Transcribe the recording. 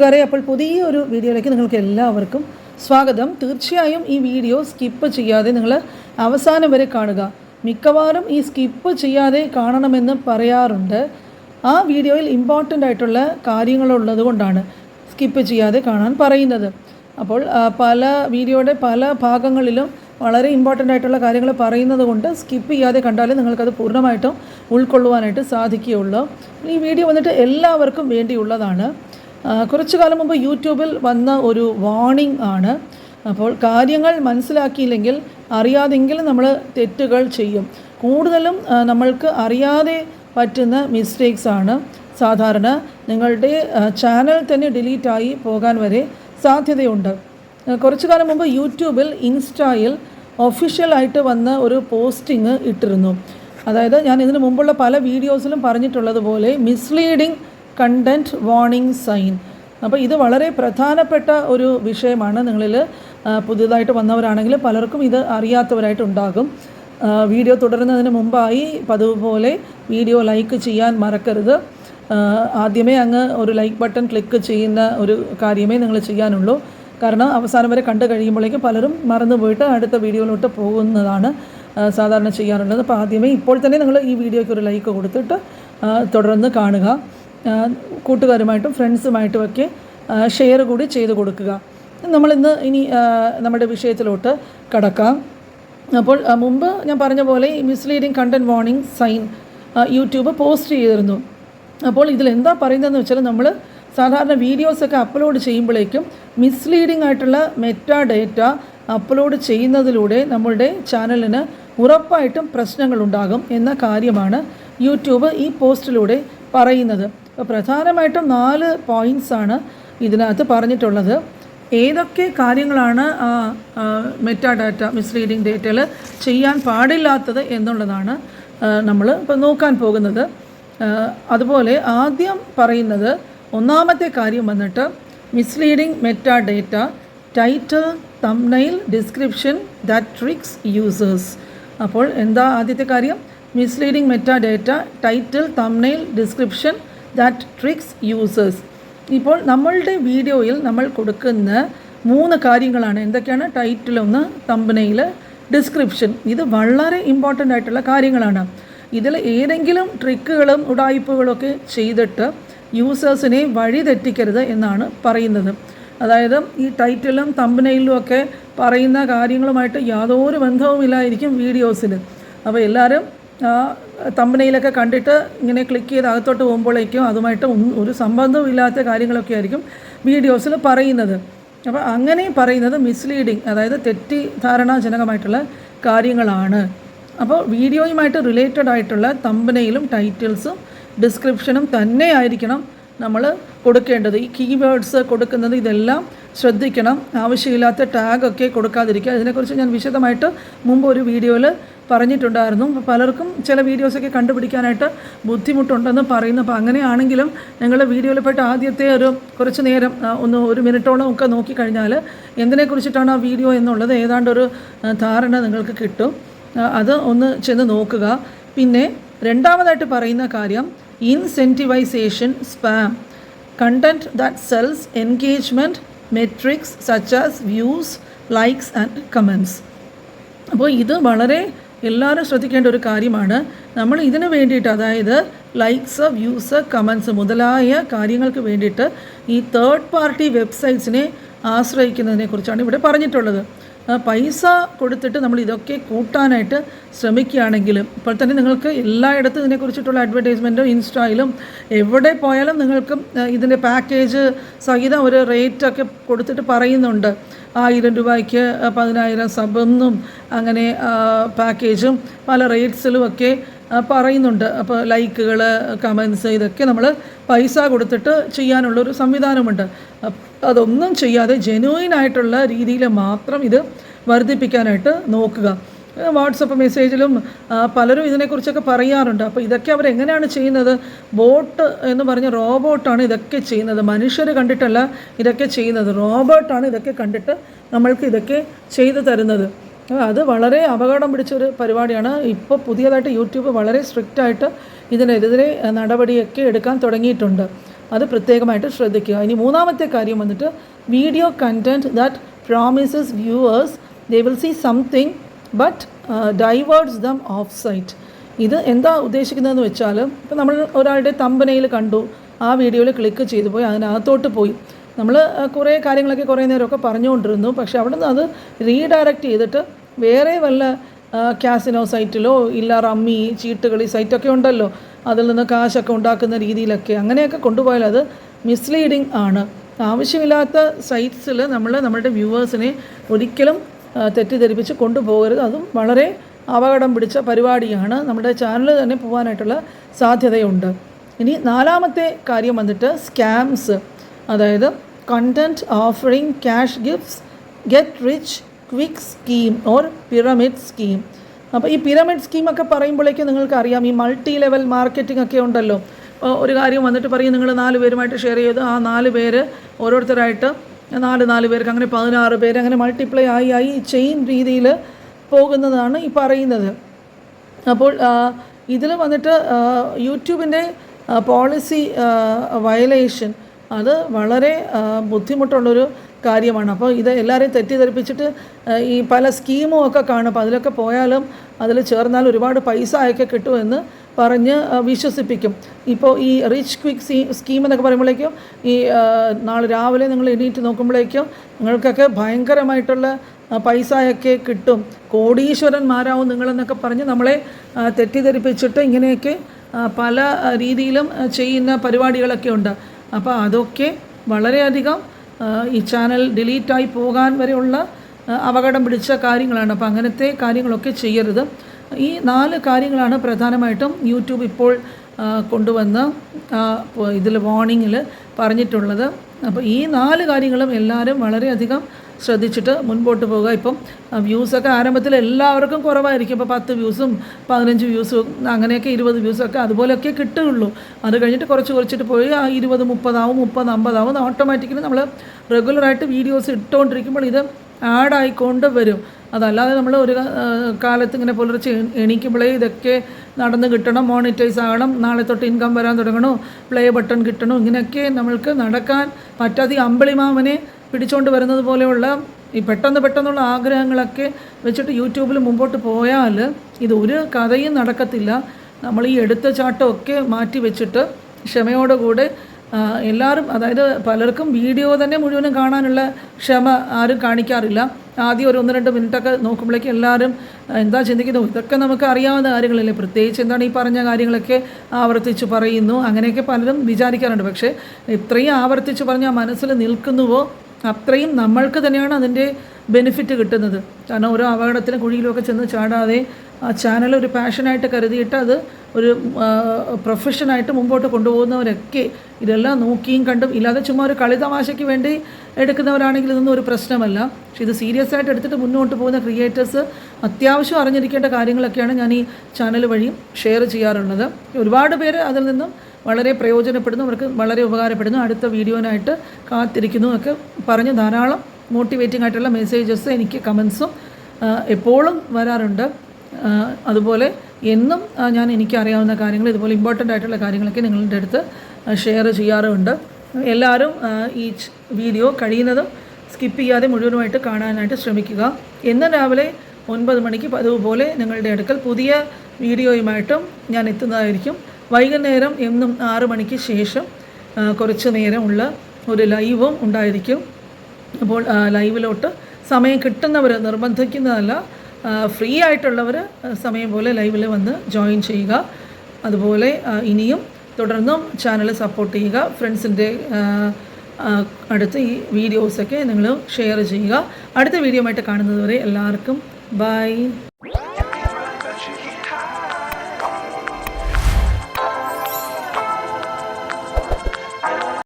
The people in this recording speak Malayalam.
കൂട്ടുകാരെ അപ്പോൾ പുതിയ ഒരു വീഡിയോയിലേക്ക് നിങ്ങൾക്ക് എല്ലാവർക്കും സ്വാഗതം. തീർച്ചയായും ഈ വീഡിയോ സ്കിപ്പ് ചെയ്യാതെ നിങ്ങൾ അവസാനം വരെ കാണുക. മിക്കവാറും ഈ സ്കിപ്പ് ചെയ്യാതെ കാണണമെന്ന് പറയാറുണ്ട്. ആ വീഡിയോയിൽ ഇമ്പോർട്ടന്റ് ആയിട്ടുള്ള കാര്യങ്ങളുള്ളത് കൊണ്ടാണ് സ്കിപ്പ് ചെയ്യാതെ കാണാൻ പറയുന്നത്. അപ്പോൾ പല വീഡിയോയുടെ പല ഭാഗങ്ങളിലും വളരെ ഇമ്പോർട്ടന്റ് ആയിട്ടുള്ള കാര്യങ്ങൾ പറയുന്നത് കൊണ്ട് സ്കിപ്പ് ചെയ്യാതെ കണ്ടാലേ നിങ്ങൾക്കത് പൂർണമായിട്ടും ഉൾക്കൊള്ളുവാനായിട്ട് സാധിക്കുകയുള്ളൂ. ഈ വീഡിയോ വന്നിട്ട് എല്ലാവർക്കും വേണ്ടിയുള്ളതാണ്. കുറച്ചു കാലം മുമ്പ് യൂട്യൂബിൽ വന്ന ഒരു വാണിംഗ് ആണ്. അപ്പോൾ കാര്യങ്ങൾ മനസ്സിലാക്കിയില്ലെങ്കിൽ അറിയാതെങ്കിലും നമ്മൾ തെറ്റുകൾ ചെയ്യും. കൂടുതലും നമ്മൾക്ക് അറിയാതെ പറ്റുന്ന മിസ്റ്റേക്സ് ആണ്. സാധാരണ നിങ്ങളുടെ ചാനൽ തന്നെ ഡിലീറ്റായി പോകാൻ വരെ സാധ്യതയുണ്ട്. കുറച്ചു കാലം മുമ്പ് യൂട്യൂബിൽ ഇൻസ്റ്റയിൽ ഒഫീഷ്യലായിട്ട് വന്ന ഒരു പോസ്റ്റിംഗ് ഇട്ടിരുന്നു. അതായത് ഞാൻ ഇതിനു മുമ്പുള്ള പല വീഡിയോസിലും പറഞ്ഞിട്ടുള്ളതുപോലെ മിസ്ലീഡിംഗ് കണ്ടന്റ് വാർണിംഗ് സൈൻ അപ്പോൾ ഇത് വളരെ പ്രധാനപ്പെട്ട ഒരു വിഷയമാണ്. നിങ്ങളിൽ പുതിയതായിട്ട് വന്നവരാണെങ്കിൽ പലർക്കും ഇത് അറിയാത്തവരായിട്ടുണ്ടാകും വീഡിയോ തുടരുന്നതിന് മുമ്പായി പതിവ് പോലെ വീഡിയോ ലൈക്ക് ചെയ്യാൻ മറക്കരുത്. ആദ്യമേ അങ്ങ് ഒരു ലൈക്ക് ബട്ടൺ ക്ലിക്ക് ചെയ്യുന്ന ഒരു കാര്യമേ നിങ്ങൾ ചെയ്യാനുള്ളൂ. കാരണം അവസാനം വരെ കണ്ടു കഴിയുമ്പോഴേക്കും പലരും മറന്നുപോയിട്ട് അടുത്ത വീഡിയോയിലോട്ട് പോകുന്നതാണ് സാധാരണ ചെയ്യാറുള്ളത്. അപ്പോൾ ആദ്യമേ ഇപ്പോൾ തന്നെ നിങ്ങൾ ഈ വീഡിയോയ്ക്ക് ഒരു ലൈക്ക് കൊടുത്തിട്ട് തുടർന്ന് കാണുക. കൂട്ടുകാരുമായിട്ടും ഫ്രണ്ട്സുമായിട്ടും ഒക്കെ ഷെയർ കൂടി ചെയ്ത് കൊടുക്കുക. നമ്മളിന്ന് ഇനി നമ്മുടെ വിഷയത്തിലോട്ട് കടക്കാം. അപ്പോൾ മുമ്പ് ഞാൻ പറഞ്ഞ പോലെ misleading content warning sign YouTube post ചെയ്തിരുന്നു. അപ്പോൾ ഇതിൽ എന്താ പറയുന്നതെന്ന് വെച്ചാൽ നമ്മൾ സാധാരണ വീഡിയോസൊക്കെ അപ്ലോഡ് ചെയ്യുമ്പോഴേക്കും മിസ്ലീഡിംഗ് ആയിട്ടുള്ള മെറ്റാ ഡേറ്റ അപ്ലോഡ് ചെയ്യുന്നതിലൂടെ നമ്മളുടെ ചാനലിന് ഉറപ്പായിട്ടും പ്രശ്നങ്ങളുണ്ടാകും എന്ന കാര്യമാണ് യൂട്യൂബ് ഈ പോസ്റ്റിലൂടെ പറയുന്നത്. പ്രധാനമായിട്ടും നാല് പോയിൻസാണ് ഇതിനകത്ത് പറഞ്ഞിട്ടുള്ളത്. ഏതൊക്കെ കാര്യങ്ങളാണ് മെറ്റാ ഡാറ്റ മിസ്ലീഡിംഗ് ഡേറ്റയിൽ ചെയ്യാൻ പാടില്ലാത്തത് എന്നുള്ളതാണ് നമ്മൾ ഇപ്പോൾ നോക്കാൻ പോകുന്നത്. അതുപോലെ ആദ്യം പറയുന്നത് ഒന്നാമത്തെ കാര്യം വന്നിട്ട് misleading metadata title thumbnail description that tricks users അപ്പോൾ എന്താ ആദ്യത്തെ കാര്യം? Misleading metadata title thumbnail description that tricks users ഇപ്പോൾ നമ്മളുടെ വീഡിയോയിൽ നമ്മൾ കൊടുക്കുന്ന മൂന്ന് കാര്യങ്ങളാണ്. എന്തൊക്കെയാണ്? ടൈറ്റിൽ ഒന്ന് തമ്പനയിൽ ഡിസ്ക്രിപ്ഷൻ ഇത് വളരെ ഇമ്പോർട്ടന്റ് ആയിട്ടുള്ള കാര്യങ്ങളാണ്. ഇതിൽ ഏതെങ്കിലും ട്രിക്കുകളും ഉടായ്പകളൊക്കെ ചെയ്തിട്ട് യൂസേഴ്സിനെ വഴിതെറ്റിക്കരുത് എന്നാണ് പറയുന്നത്. അതായത് ഈ ടൈറ്റിലും തമ്പനയിലും ഒക്കെ പറയുന്ന കാര്യങ്ങളുമായിട്ട് യാതൊരു ബന്ധവുമില്ലായിരിക്കും വീഡിയോസിൽ അപ്പോൾ എല്ലാവരും തമ്പനയിലൊക്കെ കണ്ടിട്ട് ഇങ്ങനെ ക്ലിക്ക് ചെയ്ത് അകത്തോട്ട് പോകുമ്പോഴേക്കും അതുമായിട്ട് ഒരു സംബന്ധവും ഇല്ലാത്ത കാര്യങ്ങളൊക്കെ ആയിരിക്കും വീഡിയോസിൽ പറയുന്നത്. അപ്പോൾ അങ്ങനെ പറയുന്നത് മിസ്ലീഡിങ് അതായത് തെറ്റിദ്ധാരണാജനകമായിട്ടുള്ള കാര്യങ്ങളാണ്. അപ്പോൾ വീഡിയോയുമായിട്ട് റിലേറ്റഡ് ആയിട്ടുള്ള തമ്പനയിലും ടൈറ്റിൽസും ഡിസ്ക്രിപ്ഷനും തന്നെ ആയിരിക്കണം നമ്മൾ കൊടുക്കേണ്ടത്. ഈ കീവേഡ്സ് കൊടുക്കുന്നത് ഇതെല്ലാം ശ്രദ്ധിക്കണം. ആവശ്യമില്ലാത്ത ടാഗൊക്കെ കൊടുക്കാതിരിക്കുക. ഇതിനെക്കുറിച്ച് ഞാൻ വിശദമായിട്ട് മുമ്പ് ഒരു വീഡിയോയിൽ പറഞ്ഞിട്ടുണ്ടായിരുന്നു. പലർക്കും ചില വീഡിയോസൊക്കെ കണ്ടുപിടിക്കാനായിട്ട് ബുദ്ധിമുട്ടുണ്ടെന്ന് പറയുന്നു. അപ്പോൾ അങ്ങനെയാണെങ്കിലും ഞങ്ങളുടെ വീഡിയോയിൽ പോയിട്ട് ആദ്യത്തെ ഒരു കുറച്ച് നേരം ഒന്ന് ഒരു മിനിറ്റോളം ഒക്കെ നോക്കിക്കഴിഞ്ഞാൽ എന്തിനെക്കുറിച്ചിട്ടാണ് ആ വീഡിയോ എന്നുള്ളത്? ഏതാണ്ട് ഒരു ധാരണ നിങ്ങൾക്ക് കിട്ടും. അത് ഒന്ന് ചെന്ന് നോക്കുക. പിന്നെ രണ്ടാമതായിട്ട് പറയുന്ന കാര്യം incentivisation spam content that sells engagement metrics such as views likes and comments അപ്പോൾ ഇത് വളരെ എല്ലാവരും ശ്രദ്ധിക്കേണ്ട ഒരു കാര്യമാണ്. നമ്മൾ ഇതിന് വേണ്ടിയിട്ട് അതായത് ലൈക്സ് വ്യൂസ് കമൻസ് മുതലായ കാര്യങ്ങൾക്ക് വേണ്ടിയിട്ട് ഈ തേർഡ് പാർട്ടി വെബ്സൈറ്റ്സിനെ ആശ്രയിക്കുന്നതിനെ കുറിച്ചാണ് ഇവിടെ പറഞ്ഞിട്ടുള്ളത്. പൈസ കൊടുത്തിട്ട് നമ്മൾ ഇതൊക്കെ കൂട്ടാനായിട്ട് ശ്രമിക്കുകയാണെങ്കിൽ ഇപ്പോൾ തന്നെ നിങ്ങൾക്ക് എല്ലായിടത്തും ഇതിനെക്കുറിച്ചിട്ടുള്ള അഡ്വർടൈസ്മെന്റും ഇൻസ്റ്റയിലും എവിടെ പോയാലും നിങ്ങൾക്ക് ഇതിന്റെ പാക്കേജ് സഹിതം ഒരു റേറ്റൊക്കെ കൊടുത്തിട്ട് പറയുന്നുണ്ട്. ആയിരം രൂപയ്ക്ക് പതിനായിരം സബെന്നും അങ്ങനെ പാക്കേജും പല റേറ്റ്സിലും ഒക്കെ പറയുന്നുണ്ട്. അപ്പോൾ ലൈക്കുകൾ കമൻസ് ഇതൊക്കെ നമ്മൾ പൈസ കൊടുത്തിട്ട് ചെയ്യാനുള്ളൊരു സംവിധാനമുണ്ട്. അതൊന്നും ചെയ്യാതെ ജെനുവിൻ ആയിട്ടുള്ള രീതിയിൽ മാത്രം ഇത് വർദ്ധിപ്പിക്കാനായിട്ട് നോക്കുക. വാട്സപ്പ് മെസ്സേജിലും പലരും ഇതിനെക്കുറിച്ചൊക്കെ പറയാറുണ്ട്. അപ്പോൾ ഇതൊക്കെ അവരെങ്ങനെയാണ് ചെയ്യുന്നത്? ബോട്ട് എന്ന് പറഞ്ഞ റോബോട്ടാണ് ഇതൊക്കെ ചെയ്യുന്നത്. മനുഷ്യർ കണ്ടിട്ടല്ല ഇതൊക്കെ ചെയ്യുന്നത്. റോബോട്ടാണ് ഇതൊക്കെ കണ്ടിട്ട് നമ്മൾക്ക് ഇതൊക്കെ ചെയ്തു തരുന്നത്. അത് വളരെ അപകടം പിടിച്ചൊരു പരിപാടിയാണ്. ഇപ്പോൾ പുതിയതായിട്ട് യൂട്യൂബ് വളരെ സ്ട്രിക്റ്റ് ആയിട്ട് ഇതിനെതിരെ നടപടിയൊക്കെ എടുക്കാൻ തുടങ്ങിയിട്ടുണ്ട്. അത് പ്രത്യേകമായിട്ട് ശ്രദ്ധിക്കുക. ഇനി മൂന്നാമത്തെ കാര്യം വന്നിട്ട് video content that promises viewers they will see something but diverts them off site ഇത് എന്താ ഉദ്ദേശിക്കുന്നതെന്ന് വെച്ചാൽ ഇപ്പോൾ നമ്മൾ ഒരാളുടെ തമ്പനയിൽ കണ്ടു ആ വീഡിയോയിൽ ക്ലിക്ക് ചെയ്തു പോയി അതിനകത്തോട്ട് പോയി. നമ്മൾ കുറേ കാര്യങ്ങളൊക്കെ കുറേ നേരമൊക്കെ പറഞ്ഞുകൊണ്ടിരുന്നു പക്ഷേ അവിടെ നിന്ന് അത് റീഡയറക്റ്റ് ചെയ്തിട്ട് വേറെ വല്ല ക്യാസിനോ സൈറ്റിലോ ഇല്ല റമ്മി ചീട്ടുകളി സൈറ്റൊക്കെ ഉണ്ടല്ലോ അതിൽ നിന്ന് കാശൊക്കെ ഉണ്ടാക്കുന്ന രീതിയിലൊക്കെ അങ്ങനെയൊക്കെ കൊണ്ടുപോയാൽ അത് മിസ്ലീഡിങ് ആണ്. ആവശ്യമില്ലാത്ത സൈറ്റ്സിൽ നമ്മൾ നമ്മുടെ വ്യൂവേഴ്സിനെ ഒരിക്കലും തെറ്റിദ്ധരിപ്പിച്ച് കൊണ്ടുപോകരുത്. അതും വളരെ അപകടം പിടിച്ച പരിപാടിയാണ്. നമ്മുടെ ചാനൽ തന്നെ പോകാനായിട്ടുള്ള സാധ്യതയുണ്ട്. ഇനി നാലാമത്തെ കാര്യം വന്നിട്ട് സ്കാംസ് അതായത് content offering cash gifts get rich quick scheme or pyramid scheme അപ്പോൾ ഈ പിറമിഡ് സ്കീമൊക്കെ പറയുമ്പോഴേക്കും നിങ്ങൾക്കറിയാം ഈ മൾട്ടി ലെവൽ മാർക്കറ്റിംഗ് ഒക്കെ ഉണ്ടല്ലോ. ഒരു കാര്യം വന്നിട്ട് പറയും നിങ്ങൾ നാല് പേരുമായിട്ട് ഷെയർ ചെയ്ത് ആ നാല് പേര് ഓരോരുത്തരായിട്ട് നാല് നാല് പേർക്ക് അങ്ങനെ പതിനാറ് പേര് അങ്ങനെ മൾട്ടിപ്ലൈ ആയി ആയി ചെയിൻ രീതിയിൽ പോകുന്നതാണ് ഈ പറയുന്നത്. അപ്പോൾ ഇതിൽ വന്നിട്ട് യൂട്യൂബിന്റെ പോളിസി വയലേഷൻ അത് വളരെ ബുദ്ധിമുട്ടുള്ളൊരു കാര്യമാണ്. അപ്പോൾ ഇത് എല്ലാവരെയും തെറ്റിദ്ധരിപ്പിച്ചിട്ട് ഈ പല സ്കീമും ഒക്കെ കാണും. അപ്പോൾ അതിലൊക്കെ പോയാലും അതിൽ ചേർന്നാൽ ഒരുപാട് പൈസ ഒക്കെ കിട്ടുമെന്ന് പറഞ്ഞ് വിശ്വസിപ്പിക്കും. ഇപ്പോൾ ഈ റിച്ച് ക്വിക്ക് സീ സ്കീം എന്നൊക്കെ പറയുമ്പോഴേക്കും ഈ നാളെ രാവിലെ നിങ്ങൾ എണീറ്റ് നോക്കുമ്പോഴേക്കും നിങ്ങൾക്കൊക്കെ ഭയങ്കരമായിട്ടുള്ള പൈസയൊക്കെ കിട്ടും. കോടീശ്വരന്മാരാവും നിങ്ങളെന്നൊക്കെ പറഞ്ഞ് നമ്മളെ തെറ്റിദ്ധരിപ്പിച്ചിട്ട് ഇങ്ങനെയൊക്കെ പല രീതിയിലും ചെയ്യുന്ന പരിപാടികളൊക്കെ ഉണ്ട്. അപ്പോൾ അതൊക്കെ വളരെയധികം ഈ ചാനൽ ഡിലീറ്റായി പോകാൻ വരെയുള്ള അപകടം പിടിച്ച കാര്യങ്ങളാണ്. അപ്പോൾ അങ്ങനത്തെ കാര്യങ്ങളൊക്കെ ചെയ്യരുത്. ഈ നാല് കാര്യങ്ങളാണ് പ്രധാനമായിട്ടും യൂട്യൂബ് ഇപ്പോൾ കൊണ്ടുവന്ന് ഇതിൽ വാർണിങ്ങിൽ പറഞ്ഞിട്ടുള്ളത്. അപ്പോൾ ഈ നാല് കാര്യങ്ങളും എല്ലാവരും വളരെയധികം ശ്രദ്ധിച്ചിട്ട് മുൻപോട്ട് പോകുക ഇപ്പം വ്യൂസൊക്കെ ആരംഭത്തിൽ എല്ലാവർക്കും കുറവായിരിക്കും. ഇപ്പോൾ പത്ത് വ്യൂസും പതിനഞ്ച് വ്യൂസും അങ്ങനെയൊക്കെ ഇരുപത് വ്യൂസൊക്കെ അതുപോലെയൊക്കെ കിട്ടുകയുള്ളൂ. അത് കഴിഞ്ഞിട്ട് കുറച്ച് കുറച്ചിട്ട് പോയി ആ ഇരുപത് മുപ്പതാവും മുപ്പത് അമ്പതാവും ഓട്ടോമാറ്റിക്കലി നമ്മൾ റെഗുലറായിട്ട് വീഡിയോസ് ഇട്ടുകൊണ്ടിരിക്കുമ്പോൾ ഇത് ആഡായിക്കൊണ്ട് വരും. അതല്ലാതെ നമ്മൾ ഒരു കാലത്ത് ഇങ്ങനെ പുലർച്ചെ എണീക്കുമ്പോഴേ ഇതൊക്കെ നടന്ന് കിട്ടണം മോണിറ്റൈസ് ആകണം നാളെ തൊട്ട് ഇൻകം വരാൻ തുടങ്ങണോ പ്ലേ ബട്ടൺ കിട്ടണോ ഇങ്ങനെയൊക്കെ നമ്മൾക്ക് നടക്കാൻ പറ്റാതെ അമ്പിളിമാമനെ പിടിച്ചുകൊണ്ട് വരുന്നത് പോലെയുള്ള ഈ പെട്ടെന്ന് പെട്ടെന്നുള്ള ആഗ്രഹങ്ങളൊക്കെ വെച്ചിട്ട് യൂട്യൂബിൽ മുമ്പോട്ട് പോയാൽ ഇത് ഒരു കഥയും നടക്കത്തില്ല. നമ്മൾ ഈ എടുത്ത ചാട്ടമൊക്കെ മാറ്റി വെച്ചിട്ട് ക്ഷമയോടുകൂടെ എല്ലാവരും അതായത് പലർക്കും വീഡിയോ തന്നെ മുഴുവനും കാണാനുള്ള ക്ഷമ ആരും കാണിക്കാറില്ല. ആദ്യം ഒരു ഒന്ന് രണ്ട് മിനിറ്റൊക്കെ നോക്കുമ്പോഴേക്കും എല്ലാവരും എന്താ ചിന്തിക്കുന്നു? ഇതൊക്കെ നമുക്ക് അറിയാവുന്ന കാര്യങ്ങളല്ലേ? പ്രത്യേകിച്ച് എന്താണ് ഈ പറഞ്ഞ കാര്യങ്ങളൊക്കെ ആവർത്തിച്ച് പറയുന്നു. അങ്ങനെയൊക്കെ പലരും വിചാരിക്കാറുണ്ട്. പക്ഷേ ഇത്രയും ആവർത്തിച്ച് പറഞ്ഞാൽ മനസ്സിൽ നിൽക്കുന്നുവോ? അത്രയും നമ്മൾക്ക് തന്നെയാണ് അതിന്റെ ബെനിഫിറ്റ് കിട്ടുന്നത്. കാരണം ഓരോ അപകടത്തിലും കുഴിയിലുമൊക്കെ ചെന്ന് ചാടാതെ ആ ചാനൽ ഒരു പാഷനായിട്ട് കരുതിയിട്ട് അത് ഒരു പ്രൊഫഷനായിട്ട് മുമ്പോട്ട് കൊണ്ടുപോകുന്നവരൊക്കെ ഇതെല്ലാം നോക്കിയും കണ്ടും ഇല്ലാതെ ചുമ്മാ ഒരു കളിതമാശയ്ക്ക് വേണ്ടി എടുക്കുന്നവരാണെങ്കിൽ ഇതൊന്നും ഒരു പ്രശ്നമല്ല. പക്ഷെ ഇത് സീരിയസ് ആയിട്ട് എടുത്തിട്ട് മുന്നോട്ട് പോകുന്ന ക്രിയേറ്റേഴ്സ് അത്യാവശ്യം അറിഞ്ഞിരിക്കേണ്ട കാര്യങ്ങളൊക്കെയാണ് ഞാൻ ഈ ചാനൽ വഴി ഷെയർ ചെയ്യാറുള്ളത്. ഒരുപാട് പേര് അതിൽ നിന്നും വളരെ പ്രയോജനപ്പെടുന്നു അവർക്ക് വളരെ ഉപകാരപ്പെടുന്നു. അടുത്ത വീഡിയോനായിട്ട് കാത്തിരിക്കുന്നു ഒക്കെ പറഞ്ഞ് ധാരാളം മോട്ടിവേറ്റിംഗ് ആയിട്ടുള്ള മെസ്സേജസ് എനിക്ക് കമൻസും എപ്പോഴും വരാറുണ്ട്. അതുപോലെ എന്നും ഞാൻ എനിക്കറിയാവുന്ന കാര്യങ്ങൾ ഇതുപോലെ ഇമ്പോർട്ടന്റ് ആയിട്ടുള്ള കാര്യങ്ങളൊക്കെ നിങ്ങളുടെ അടുത്ത് ഷെയർ ചെയ്യാറുമുണ്ട് എല്ലാവരും ഈ വീഡിയോ കഴിയുന്നതും സ്കിപ്പ് ചെയ്യാതെ മുഴുവനുമായിട്ട് കാണാനായിട്ട് ശ്രമിക്കുക. എന്ന് രാവിലെ ഒൻപത് മണിക്ക് പതിവ് പോലെ നിങ്ങളുടെ അടുക്കൽ പുതിയ വീഡിയോയുമായിട്ടും ഞാൻ എത്തുന്നതായിരിക്കും. വൈകുന്നേരം എന്നും ആറ് മണിക്ക് ശേഷം കുറച്ച് നേരമുള്ള ഒരു ലൈവും ഉണ്ടായിരിക്കും. അപ്പോൾ ലൈവിലോട്ട് സമയം കിട്ടുന്നവർ നിർബന്ധിക്കുന്നതല്ല ഫ്രീ ആയിട്ടുള്ളവർ സമയം പോലെ ലൈവിൽ വന്ന് ജോയിൻ ചെയ്യുക. അതുപോലെ ഇനിയും തുടർന്നും ചാനൽ സപ്പോർട്ട് ചെയ്യുക. ഫ്രണ്ട്സിന്റെ അടുത്ത് ഈ വീഡിയോസൊക്കെ നിങ്ങൾ ഷെയർ ചെയ്യുക. അടുത്ത വീഡിയോ ആയിട്ട് കാണുന്നതുവരെ എല്ലാവർക്കും ബൈ.